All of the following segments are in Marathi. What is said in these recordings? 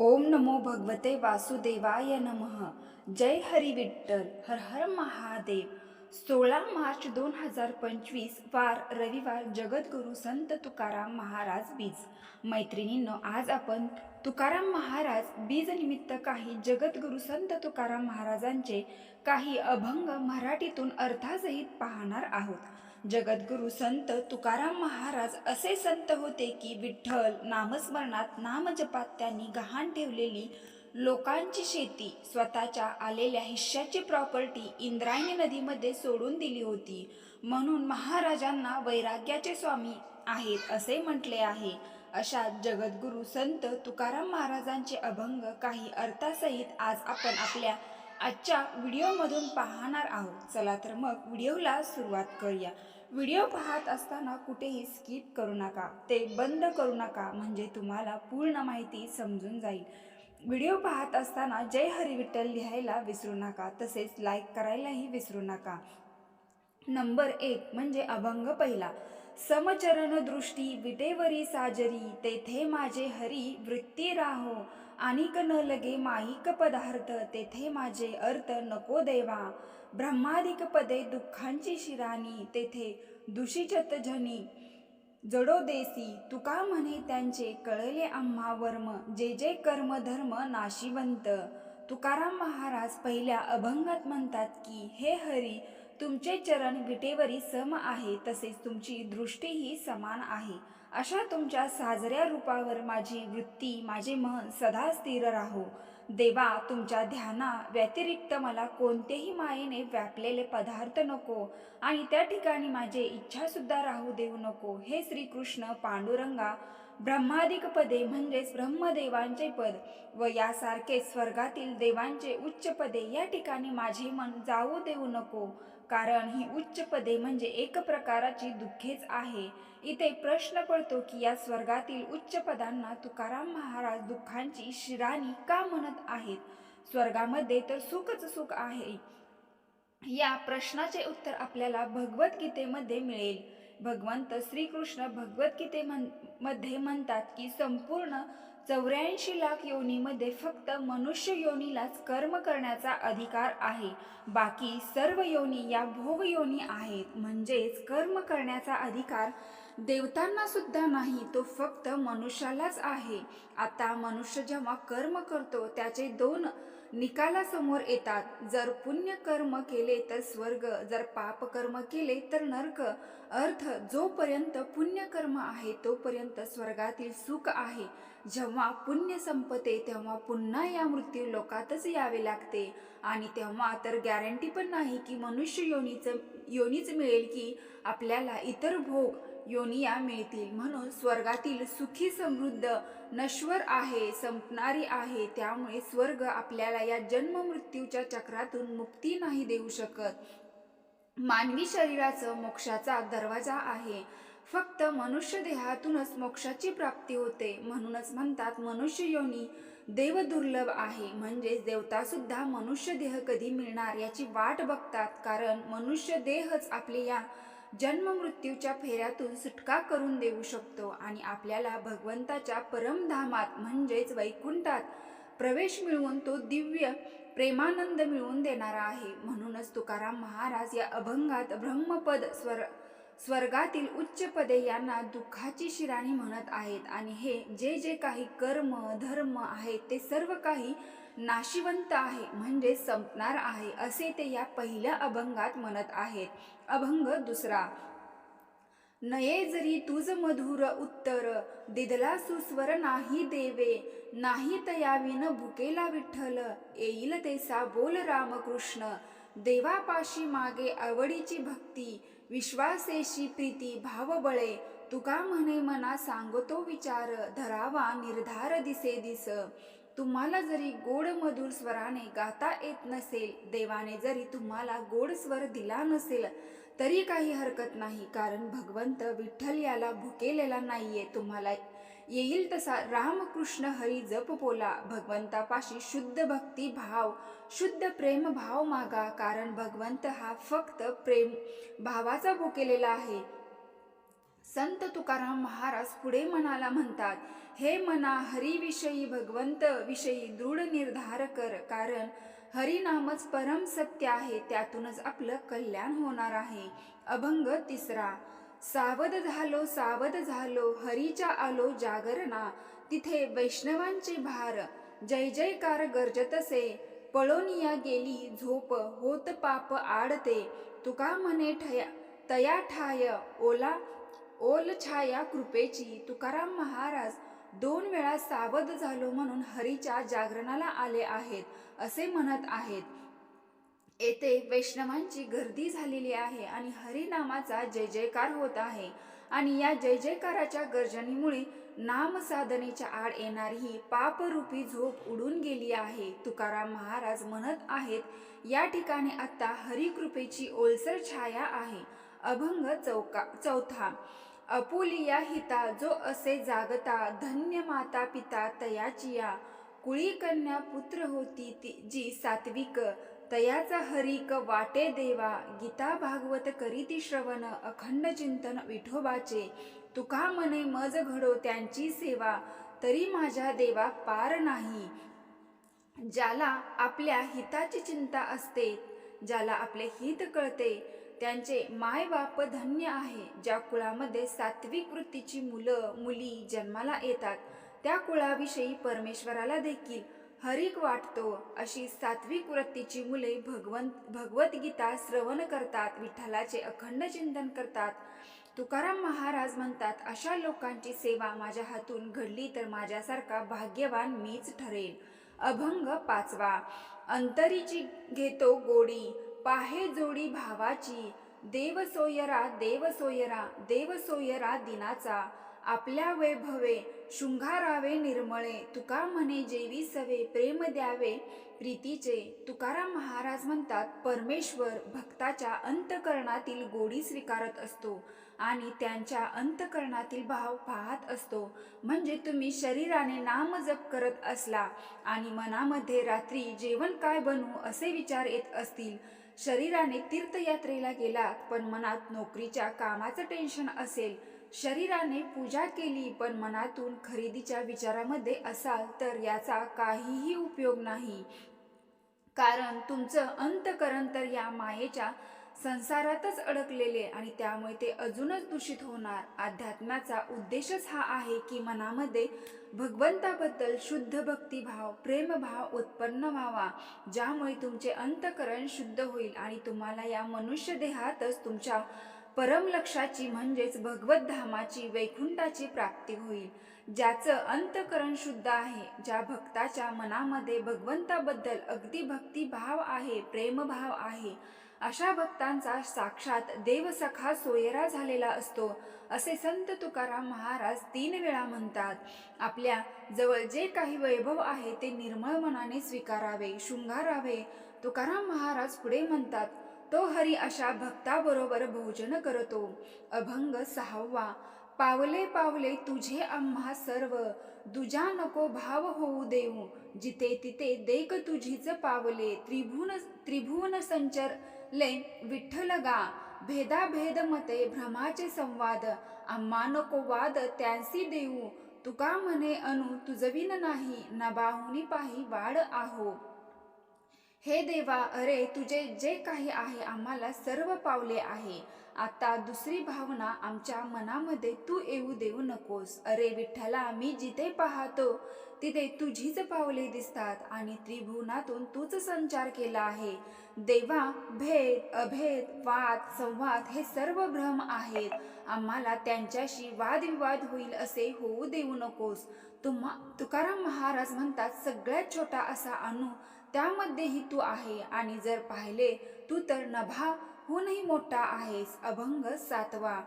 ओम नमो भगवते वासुदेवाय नमः. जय हरी विठ्ठल. हर हर महादेव. सोळा मार्च दोन हजार पंचवीस वार रविवार जगद्गुरू संत तुकाराम महाराज बीज. मैत्रिणींनो आज आपण तुकाराम महाराज बीज निमित्त काही जगद्गुरू संत तुकाराम महाराजांचे काही अभंग मराठीतून अर्थासहित पाहणार आहोत. जगद्गुरू संत तुकाराम महाराज असे संत होते की विठ्ठल नामस्मरणात नामजपात त्यांनी गहाण ठेवलेली लोकांची शेती स्वतःच्या आलेल्या हिश्श्याची प्रॉपर्टी इंद्रायणी नदीमध्ये सोडून दिली होती. म्हणून महाराजांना वैराग्याचे स्वामी आहेत असे म्हटले आहे. अशा जगद्गुरू संत तुकाराम महाराजांचे अभंग काही अर्थासहित आज आपण आपल्या आजच्या व्हिडिओमधून पाहणार आहोत. चला तर मग व्हिडिओला सुरुवात करूया. व्हिडिओ पाहत असताना कुठेही स्किप करू नका. ते बंद करू नका म्हणजे तुम्हाला पूर्ण माहिती समजून जाईल. व्हिडिओ पाहत असताना जय हरी विठ्ठल लिहायला विसरू नका तसेच लाईक करायलाही विसरू नका. नंबर एक म्हणजे अभंग पहिला. समचरण दृष्टी विटेवरी साजरी तेथे माझे हरी वृत्ती राहो. आणिक न लगे माईक पदार्थ तेथे माझे अर्थ नको देवा. ब्रह्मादिक पदे दुःखांची शिराणी तेथे दुषीचत जनी जडो देसी तुका म्हणे त्यांचे कळले आम्हा वर्म. जे जे कर्म धर्म नाशिवंत. तुकाराम महाराज पहिल्या अभंगात म्हणतात की हे हरी तुमचे चरण विटेवरी सम आहे तसेच तुमची दृष्टीही समान आहे. अशा तुमच्या साजऱ्या रूपावर माझी वृत्ती माझे मन सदा स्थिर राहो. देवा तुमच्या ध्याना व्यतिरिक्त मला कोणतेही मायेने व्यापलेले पदार्थ नको आणि त्या ठिकाणी माझे इच्छासुद्धा राहू देऊ नको. हे श्रीकृष्ण पांडुरंगा ब्रह्मादिक पदे म्हणजेच ब्रह्मदेवांचे पद व यासारखे स्वर्गातील देवांचे उच्च पदे या ठिकाणी माझे मन जाऊ देऊ नको. कारण ही उच्च पदे म्हणजे एक प्रकाराची दुःखेच आहे. इथे प्रश्न पडतो की या स्वर्गातील उच्च पदांना तुकाराम महाराज दुःखांची शिराणी का म्हणत आहेत? स्वर्गामध्ये तर सुखच सुख आहे. या प्रश्नाचे उत्तर आपल्याला भगवद्गीतेमध्ये मिळेल. भगवंत श्रीकृष्ण भगवद्गीते मध्ये म्हणतात की संपूर्ण चौऱ्याऐंशी लाख योनीमध्ये फक्त मनुष्य योनीलाच कर्म करण्याचा अधिकार आहे. बाकी सर्व योनी या भोग योनी आहेत. म्हणजेच कर्म करण्याचा अधिकार देवतांना सुद्धा नाही तो फक्त मनुष्यालाच आहे. आता मनुष्य जेव्हा कर्म करतो त्याचे दोन निकालासमोर येतात. जर पुण्य कर्म केले तर स्वर्ग जर पाप कर्म केले तर नर्क. अर्थ जोपर्यंत पुण्य कर्म आहे तोपर्यंत स्वर्गातील सुख आहे. जेव्हा पुण्य संपते तेव्हा पुन्हा या मृत्यू लोकातच यावे लागते. आणि तेव्हा तर गॅरंटी पण नाही की मनुष्य योनीचं योनीच मिळेल की आपल्याला इतर भोग योनिया मिळतील. म्हणून स्वर्गातील सुखी समृद्ध नश्वर आहे संपणारी आहे. त्यामुळे स्वर्ग आपल्याला या जन्म मृत्यूच्या चक्रातून मुक्ती नाही देऊ शकत. मानवी शरीराचं मोक्षाचा दरवाजा आहे. फक्त मनुष्य देहातूनच मोक्षाची प्राप्ती होते. म्हणूनच म्हणतात मनुष्य योनी देव दुर्लभ आहे. म्हणजेच देवता सुद्धा मनुष्य देह कधी मिळणार याची वाट बघतात. कारण मनुष्य देहच आपले या जन्म मृत्यूच्या फेऱ्यातून सुटका करून देऊ शकतो आणि आपल्याला भगवंताच्या परमधामात म्हणजेच वैकुंठात प्रवेश मिळवून तो दिव्य प्रेमानंद मिळवून देणारा आहे. म्हणूनच तुकाराम महाराज या अभंगात ब्रह्मपद स्वर स्वर्गातील उच्च पदे यांना दुःखाची शिराणी म्हणत आहेत. आणि हे जे जे काही कर्म धर्म आहेत ते सर्व काही नाशिवंत आहे म्हणजे संपणार आहे असे ते या पहिल्या अभंगात म्हणत आहेत. अभंग दुसरा नये जरी तुझ मधुर उत्तर दिदला सुस्वर नाही देवे नाही तयाविन भुकेला विठ्ठल येईल तेसा बोल रामकृष्ण देवापाशी मागे आवडीची भक्ती विश्वासेशी प्रीती भावबळे तुका म्हणे मना सांगतो विचार धरावा निर्धार दिसे दिस. तुम्हाला जरी गोड मधुर स्वराने गाता येत नसेल देवाने जरी तुम्हाला गोड स्वर दिला नसेल तरी काही हरकत नाही कारण भगवंत विठ्ठल याला भुकेलेला नाहीये तुम्हाला येईल तसा रामकृष्ण हरी जप बोला. भगवंतापाशी शुद्ध भक्ती भाव शुद्ध प्रेम भाव मागा कारण भगवंत हा फक्त प्रेम भावाचा भुकेलेला आहे. संत तुकाराम महाराज पुढे मनाला म्हणतात हे मना हरिविषयी भगवंत विषयी दृढ निर्धार कर कारण हरिनामच परम सत्य आहे त्यातूनच आपलं कल्याण होणार आहे. अभंग तिसरा सावध झालो सावध झालो हरीच्या आलो जागरणा तिथे वैष्णवांचे भार जय जयकार गरजतसे पळोनिया गेली झोप होत पाप आडते. तुका म्हणे ठया तया ठाय ओला ओल छाया कृपेची. तुकाराम महाराज दोन वेळा सावध झालो म्हणून हरीच्या जागरणाला आले आहेत असे म्हणत आहेत. येथे वैष्णवांची गर्दी झालेली आहे आणि हरिनामाचा जय जयकार होत आहे. आणि या जय जयकाराच्या गर्जनीमुळे नाम साधनेच्या आड येणारी ही पापरूपी झोप उडून गेली आहे. तुकाराम महाराज म्हणत आहेत या ठिकाणी आता हरिकृपेची ओलसर छाया आहे. अभंग चौका चौथा. अपुलिया हिता जो असे जागता धन्य माता पिता तयाचिया. कुळी कन्या पुत्र होती ती जी सात्विक तयाचा हरिक वाटे देवा गीता भागवत करीती श्रवण अखंड चिंतन विठोबाचे. तुका मने मज घडो त्यांची सेवा तरी माझ्या देवा पार नाही. ज्याला आपल्या हिताची चिंता असते ज्याला आपले हित कळते त्यांचे माय बाप धन्य आहे. ज्या कुळामध्ये सात्विक वृत्तीची मुलं मुली जन्माला येतात त्या कुळाविषयी परमेश्वराला देखील हरिक वाटतो अशी सात्विक वृत्तीची मुले भगवंत भगवद्गीता श्रवण करतात विठ्ठलाचे अखंड चिंतन करतात. तुकाराम महाराज म्हणतात अशा लोकांची सेवा माझ्या हातून घडली तर माझ्यासारखा भाग्यवान मीच ठरेल अभंग पाचवा. अंतरीची घेतो गोडी पाहे जोडी भावाची. देव सोयरा देव सोयरा देव सोयरा दिनाचा. आपल्या वैभवे शृंगारावे निर्मळे तुका म्हणे जेवी सवे प्रेम द्यावे प्रीतीचे. तुकाराम महाराज म्हणतात परमेश्वर भक्ताच्या अंतकरणातील गोडी स्वीकारत असतो आणि त्यांच्या अंतकरणातील भाव पाहत असतो. म्हणजे तुम्ही शरीराने नाम जप करत असला आणि मनामध्ये रात्री जेवण काय बनवू असे विचार येत असतील. शरीराने तीर्थयात्रेला गेलात पण मनात नोकरीच्या कामाचं टेन्शन असेल. शरीराने पूजा केली पण मनातून खरेदीच्या विचारामध्ये असाल तर याचा काहीही उपयोग नाही. कारण तुमचं अंतकरण तर या मायेच्या संसारातच अडकलेले आणि त्यामुळे ते अजूनच दूषित होणार. अध्यात्माचा उद्देशच हा आहे की मनामध्ये भगवंताबद्दल शुद्ध भक्तिभाव प्रेमभाव उत्पन्न व्हावा ज्यामुळे तुमचे अंतकरण शुद्ध होईल आणि तुम्हाला या मनुष्य देहातच तुमच्या परम लक्षाची म्हणजेच भगवत धामाची वैकुंठाची प्राप्ती होईल ज्याचं अंतकरण शुद्ध आहे ज्या भक्ताच्या मनामध्ये भगवंताबद्दल अगदी भक्तिभाव आहे प्रेमभाव आहे अशा भक्तांचा साक्षात देवसखा सोयरा झालेला असतो असे संत तुकाराम महाराज तीन वेळा म्हणतात. आपल्या जवळ जे काही वैभव आहे ते निर्मळ मनाने स्वीकारावे शृंगारावे. तुकाराम महाराज पुढे म्हणतात तो हरी अशा भक्ताबरोबर भोजन करतो. अभंग सहावा पावले पावले तुझे आम्हा सर्व. दुजा नको भाव होऊ देऊ जिथे तिथे देख तुझीच पावले. त्रिभुवन त्रिभुवन संचरले विठ्ठल गा. भेदाभेद मते भ्रमाचे संवाद. आम्हा नको वाद त्यांसी देऊ. तुका म्हणे अनु तुझविन नाही. नबाहुनी पाही वाढ आहो. हे देवा अरे तुझे जे काही आहे आम्हाला सर्व पावले आहे. आता दुसरी भावना आमच्या मनामध्ये तू येऊ देऊ नकोस. अरे विठ्ठला मी जिथे पाहतो तिथे तुझीच पावले दिसतात आणि त्रिभुवनातून तूच संचार केला आहे. देवा भेद अभेद वाद संवाद हे सर्व भ्रम आहेत. आम्हाला त्यांच्याशी वादविवाद होईल असे होऊ देऊ नकोस. तुम्हा तुकाराम महाराज म्हणतात सगळ्यात छोटा असा अणू त्यामध्येही तू आहे आणि जर पाहिले तू तर नभाहूनही मोठा आहेस अभंग सातवा.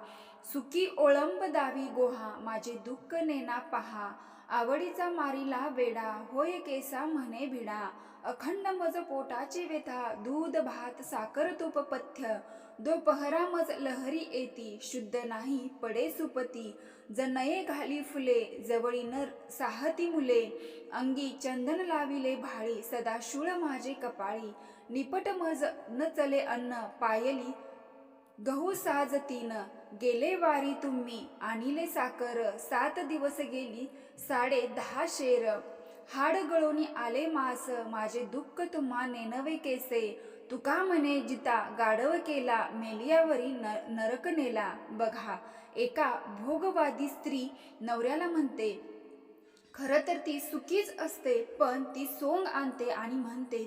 सुखी ओळंब दावी गोहा माझे दुःख नेना पहा. आवडीचा मारीला वेडा होय केसा म्हणे भिडा. अखंड मज पोटाचे वेथा दूध भात साखर तूप पथ्य. दोपहरा मज लहरी येती शुद्ध नाही पडे सुपती. जनये घाली फुले जवळी नर साहती मुले. अंगी चंदन लाविले भाळी सदा शूळ माझे कपाळी. निपट मज न चले अन्न पायली गहू साज तीन. गेले वारी तुम्ही आणिले साकर सात दिवस गेली साडे दहा शेर. हाड गळोनी आले मास माझे दुःख तुम्हा नेनवे केसे. तुका म्हणे जिता गाढव केला मेलियावरी न नरक नेला. बघा एका भोगवादी स्त्री नवऱ्याला म्हणते खरं तर ती सुखीच असते पण ती सोंग आणते आणि म्हणते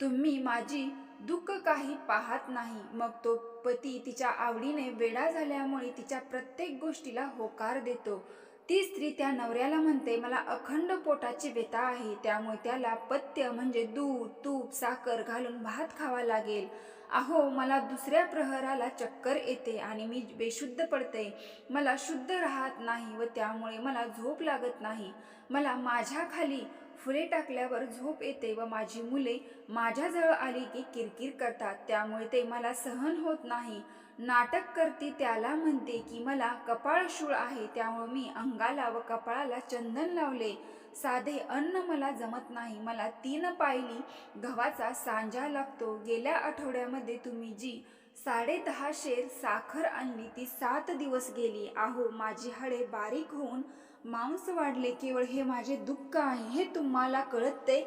तुम्ही माझी दुःख काही पाहत नाही. मग तो पती तिच्या आवडीने वेडा झाल्यामुळे तिच्या प्रत्येक गोष्टीला होकार देतो. ती स्त्री त्या नवऱ्याला म्हणते मला अखंड पोटाची व्यथा आहे त्यामुळे त्याला पथ्य म्हणजे दूध तूप साखर घालून भात खावा लागेल. अहो मला दुसऱ्या प्रहराला चक्कर येते आणि मी बेशुद्ध पडते. मला शुद्ध राहत नाही व त्यामुळे मला झोप लागत नाही. मला माझ्या खाली फुले टाकल्यावर झोप येते व माझी मुले माझ्याजवळ आली की किरकिर करतात. त्यामुळे ते मला सहन होत नाही. नाटक करती त्याला म्हणते की मला कपाळ शूळ आहे त्यामुळे मी अंगाला व कपाळाला चंदन लावले. साधे अन्न मला जमत नाही. मला तीन पायली. गव्हाचा सांजा लागतो. गेल्या आठवड्यामध्ये तुम्ही जी साडे दहा शेर साखर आणली ती सात दिवस गेली. आहो माझी हाडे बारीक होऊन मांस वाढले. केवळ हे माझे दुःख आहे. हे तुम्हाला कळत ते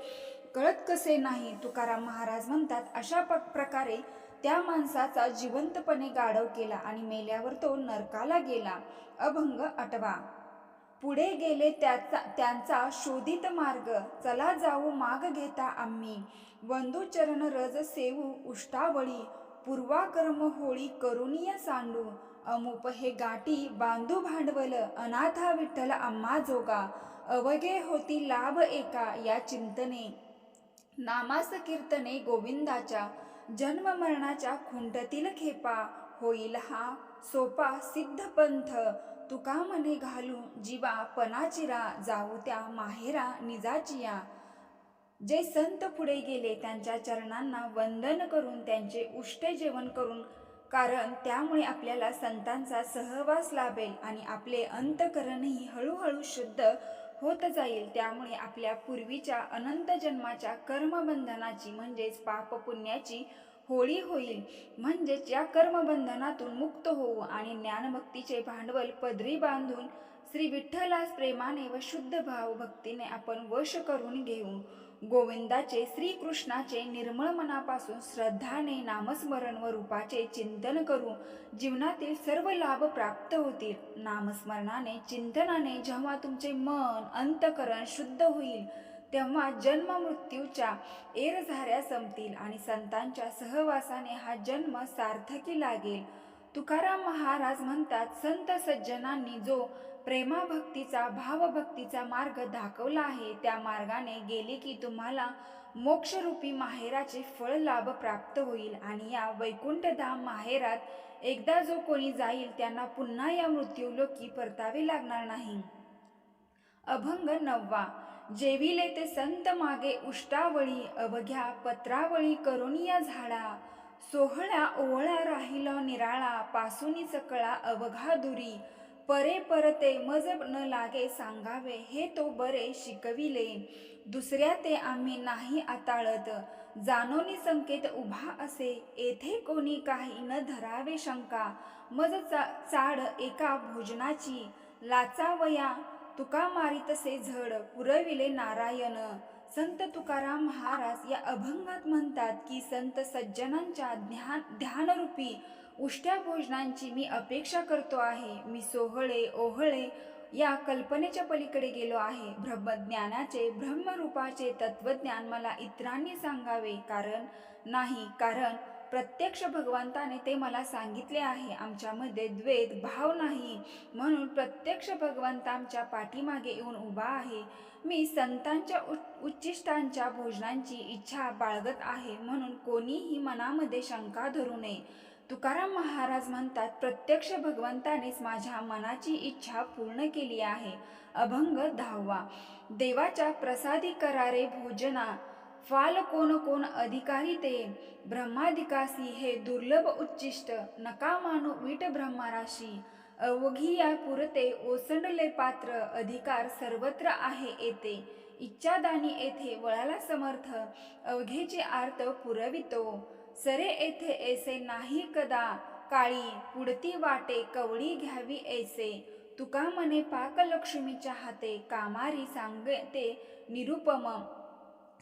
कळत कसे नाही? तुकाराम महाराज म्हणतात अशा प प्रकारे त्या माणसाचा जिवंतपणे गाढव केला आणि मेल्यावर तो नरकाला गेला. अभंग आठवा. पुढे गेले त्याचा त्यांचा शोधित मार्ग. चला जाऊ माग घेता आम्ही. वंदुचरण रज सेवू उष्टावळी. पूर्वाकर्म होळी करुणीय सांडू. अमुप हे गाठी बांधू भांडवल. अनाथा विठ्ठल आम्हा जोगा. अवघे होती लाभ एका या चिंतने. नामास कीर्तने गोविंदाच्या. जन्म मरणाच्या खुंटतील खेपा होईल हा सोपा सिद्ध पंथ तुका मने घालू जीवा पनाचिरा जाऊ त्या माहेरा निजाचिया. जे संत पुढे गेले त्यांच्या चरणांना वंदन करून त्यांचे उष्टे जेवण करून कारण त्यामुळे आपल्याला संतांचा सहवास लाभेल आणि आपले अंतकरणही हळूहळू शुद्ध होत जाईल. त्यामुळे आपल्या पूर्वीच्या अनंत जन्माच्या कर्मबंधनाची म्हणजेच पापपुण्याची होळी होईल. म्हणजेच या कर्मबंधनातून मुक्त होऊ आणि ज्ञानभक्तीचे भांडवल पदरी बांधून श्री विठ्ठलास प्रेमाने व शुद्ध भाव भक्तीने आपण वश करून घेऊ. गोविंदाचे श्रीकृष्णाचे निर्मळ मनापासून श्रद्धाने नामस्मरण व रूपाचे चिंतन करू. जीवनातील सर्व लाभ प्राप्त होतील. नामस्मरणाने चिंतनाने जेव्हा तुमचे मन अंतकरण शुद्ध होईल तेव्हा जन्म मृत्यूच्या एरझाऱ्या संपतील आणि संतांच्या सहवासाने हा जन्म सार्थकी लागेल. तुकाराम महाराज म्हणतात संत सज्जनांनी जो प्रेमाभक्तीचा भावभक्तीचा मार्ग दाखवला आहे. त्या मार्गाने गेले की तुम्हाला मोक्षरूपी माहेराचे फळ लाभ प्राप्त होईल आणि या वैकुंठधाम माहेरात एकदा जो कोणी जाईल त्यांना पुन्हा या मृत्यूलोकी परतावे लागणार नाही. अभंग नववा. जेविले ते संत मागे उष्टावळी अवघ्या पत्रावळी करोनिया झाडा. सोहळ्या ओवळा राहिला निराळा पासुनी सकळा अवघा दुरी. परे परते मज न लागे सांगावे हे तो बरे शिकविले. दुसऱ्या ते आम्ही नाही आताळत. जानोनी संकेत उभा असे येथे कोणी काही न धरावे शंका. मज चा चाड एका भोजनाची. लाचावया तुका मारितसे झड पुरविले नारायण. संत तुकाराम महाराज या अभंगात म्हणतात की संत सज्जनांच्या ध्यान ध्यानरूपी उष्ट्या भोजनांची मी अपेक्षा करतो आहे. मी सोहळे ओहळे या कल्पनेच्या पलीकडे गेलो आहे. ब्रह्मज्ञानाचे ब्रह्मरूपाचे तत्वज्ञान मला इतरांनी सांगावे कारण नाही कारण प्रत्यक्ष भगवंताने ते मला सांगितले आहे. आमच्यामध्ये द्वेत भाव नाही म्हणून प्रत्यक्ष भगवंत आमच्या पाठीमागे येऊन उभा आहे. मी संतांच्या उच्चिष्टांच्या भोजनांची इच्छा बाळगत आहे म्हणून कोणीही मनामध्ये शंका धरू नये. तुकाराम महाराज म्हणतात प्रत्यक्ष भगवंतानेच माझ्या मनाची इच्छा पूर्ण केली आहे. अभंग दहावा. देवाच्या प्रसादी करारे भोजना. फाल कोण कोण अधिकारी ते. ब्रह्माधिकासी हे दुर्लभ उच्चिष्ट. नका मानो वीट ब्रह्माराशी. अवघी या पुरते ओसंडले पात्र. अधिकार सर्वत्र आहे येते. इच्छादानी येथे वळाला समर्थ. अवघेचे आर्त पुरवितो. सरे येथे ऐसे नाही कदा. काळी पुडती वाटे कवळी घ्यावी ऐसे. तुका मने पाकलक्ष्मीच्या हाते कामारी सांगते निरुपम.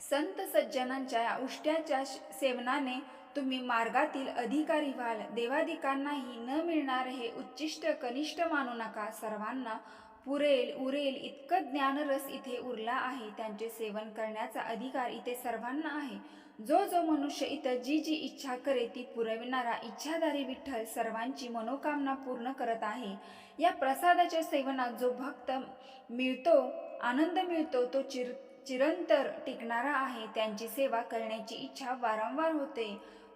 संत सज्जनांच्या उष्ट्याच्या सेवनाने तुम्ही मार्गातील अधिकारी व्हाल. देवाधिकांनाही न मिळणार हे उच्चिष्ट कनिष्ठ मानू नका. सर्वांना पुरेल उरेल इतकं ज्ञानरस इथे उरला आहे. त्यांचे सेवन करण्याचा अधिकार इथे सर्वांना आहे. जो जो मनुष्य इथं जी जी इच्छा करे ती पुरविणारा इच्छाधारी विठ्ठल सर्वांची मनोकामना पूर्ण करत आहे. या प्रसादाच्या सेवनात जो भक्त मिळतो आनंद मिळतो तो चिर चिरंतर टिकणारा आहे. त्यांची सेवा करण्याची इच्छा वारंवार होते.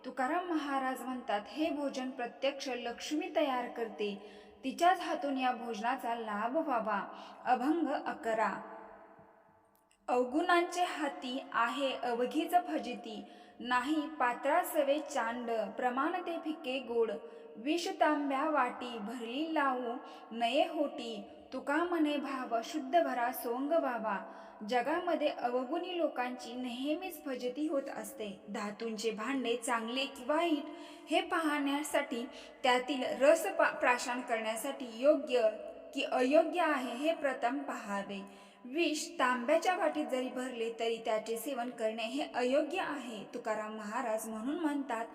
तुकाराम महाराज म्हणतात हे भोजन प्रत्यक्ष लक्ष्मी तयार करते. तिच्याच हातून या भोजनाचा लाभ व्हावा. अभंग अकरा. अवगुणांचे हाती आहे अवघीच फजिती. नाही पात्रासवे चांड. प्रमाण ते फिके गोड. विष तांब्या वाटी भरली लावू नये होटी. तुका मने भाव शुद्ध भरा सोंग व्हावा जगामध्ये अवगुणी लोकांची नेहमीच फजती होत असते. धातूंचे भांडे चांगले की वाईट हे पाहण्यासाठी त्यातील रस पा- प्राशन करण्यासाठी योग्य की अयोग्य आहे हे प्रथम पहावे. विष तांब्याच्या वाटीत जरी भरले तरी त्याचे सेवन करणे हे अयोग्य आहे. तुकाराम महाराज म्हणून म्हणतात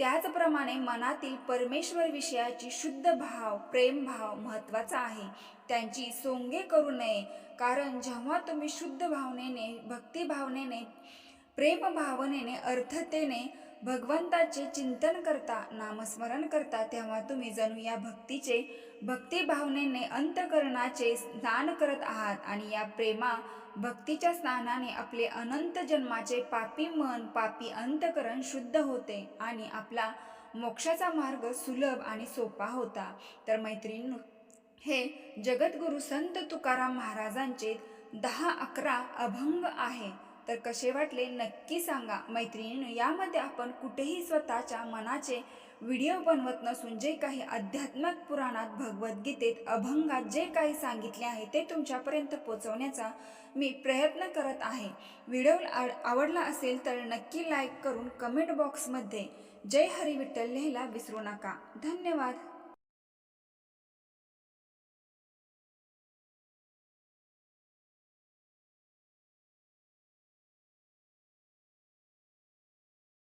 त्याचप्रमाणे मनातील परमेश्वर विषयाची शुद्ध भाव प्रेम भाव महत्त्वाचा आहे. त्यांची सोंगे करू नये. कारण जेव्हा तुम्ही शुद्ध भावनेने भक्ती भावनेने प्रेम भावनेने अर्थतेने भगवंताचे चिंतन करता नामस्मरण करता तेव्हा तुम्ही जणू या भक्तीचे भक्ती भावनेने अंतकरणाचे स्नान करत आहात आणि या प्रेमा भक्तीच्या स्नानाने आपले अनंत जन्माचे पापी मन पापी अंतकरण शुद्ध होते आणि आपला मोक्षाचा मार्ग सुलभ आणि सोपा होता. तर मैत्रिणी हे जगद्गुरु संत तुकाराम महाराजांचे दहा अकरा अभंग आहे. तर कसे वाटले नक्की सांगा. मैत्रिणीनं यामध्ये आपण कुठेही स्वतःच्या मनाचे व्हिडिओ बनवत नसून जे काही आध्यात्मिक पुराणात भगवद्गीतेत अभंगात जे काही सांगितले आहे ते तुमच्यापर्यंत पोचवण्याचा मी प्रयत्न करत आहे. व्हिडिओ आवडला असेल तर नक्की लाईक करून कमेंट बॉक्समध्ये जय हरी विठ्ठल लिहायला विसरू नका. धन्यवाद.